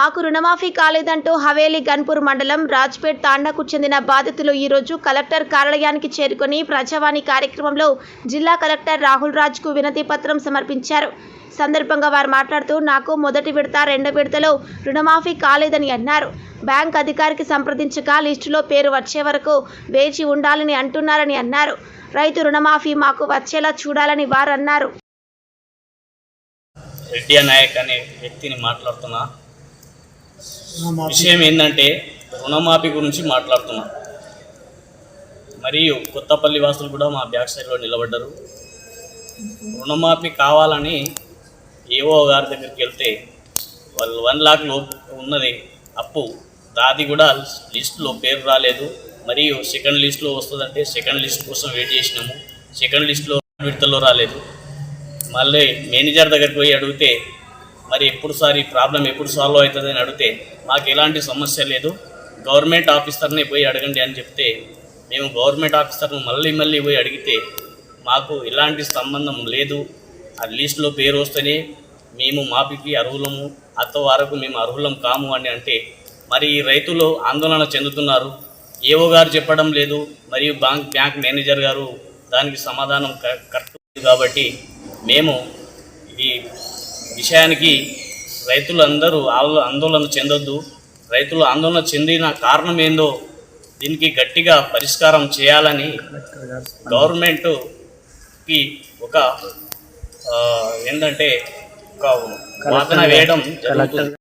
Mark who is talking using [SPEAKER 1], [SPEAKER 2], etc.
[SPEAKER 1] మాకు రుణమాఫీ కాలేదంటూ హవేలీ గన్పూర్ మండలం రాజ్పేట్ తాండాకు చెందిన బాధితులు ఈరోజు కలెక్టర్ కార్యాలయానికి చేరుకొని ప్రజావాణి కార్యక్రమంలో జిల్లా కలెక్టర్ రాహుల్ రాజ్కు వినతి పత్రం సమర్పించారు. సందర్భంగా వారు మాట్లాడుతూ నాకు మొదటి విడత రెండో విడతలో రుణమాఫీ కాలేదని అన్నారు. బ్యాంక్ అధికారికి సంప్రదించగా లిస్టులో పేరు వచ్చే వరకు వేచి ఉండాలని అంటున్నారని అన్నారు. రైతు రుణమాఫీ మాకు వచ్చేలా చూడాలని వారు అన్నారు
[SPEAKER 2] రెడ్డి నాయక్ అనే వ్యక్తిని మాట్లాడుతున్నా. విషయం ఏంటంటే రుణమాఫీ గురించి మాట్లాడుతున్నాం. మరియు కొత్తపల్లి వాసులు కూడా మా బ్యాక్ సైడ్లో నిలబడ్డారు. రుణమాఫీ కావాలని ఏఓ గారి దగ్గరికి వెళ్తే వాళ్ళు వన్ లాక్ ఉన్నది అప్పు దాది కూడా లిస్టులో పేరు రాలేదు. మరియు సెకండ్ లిస్ట్లో వస్తుందంటే సెకండ్ లిస్ట్ కోసం వెయిట్ చేసినాము. సెకండ్ లిస్ట్లో విడతలో రాలేదు. మళ్ళీ మేనేజర్ దగ్గరికి పోయి అడిగితే మరి ఎప్పుడు సార్ ఈ ప్రాబ్లం ఎప్పుడు సాల్వ్ అవుతుంది అని అడిగితే మాకు ఎలాంటి సమస్య లేదు. గవర్నమెంట్ ఆఫీసర్నే పోయి అడగండి అని చెప్తే మేము గవర్నమెంట్ ఆఫీసర్ను మళ్ళీ మళ్ళీ పోయి అడిగితే మాకు ఎలాంటి సంబంధం లేదు. ఆ లిస్టులో పేరు వస్తేనే మేము మాపికి అర్హులము అత్త వరకు మేము అర్హులం కాము అని అంటే మరి ఈ రైతులు ఆందోళన చెందుతున్నారు. ఏవో గారు చెప్పడం లేదు మరియు బ్యాంక్ బ్యాంక్ మేనేజర్ గారు దానికి సమాధానం క- కరెక్ట్ కాబట్టి మేము ఈ విషయానికి రైతులందరూ ఆందో- ఆందోళన చెందొద్దు. రైతులు ఆందోళన చెందిన కారణం ఏందో దీనికి గట్టిగా పరిష్కారం చేయాలని గవర్నమెంట్కి ఒక ఏంటంటే ఒక వాదన వేయడం జరుగుతుంది.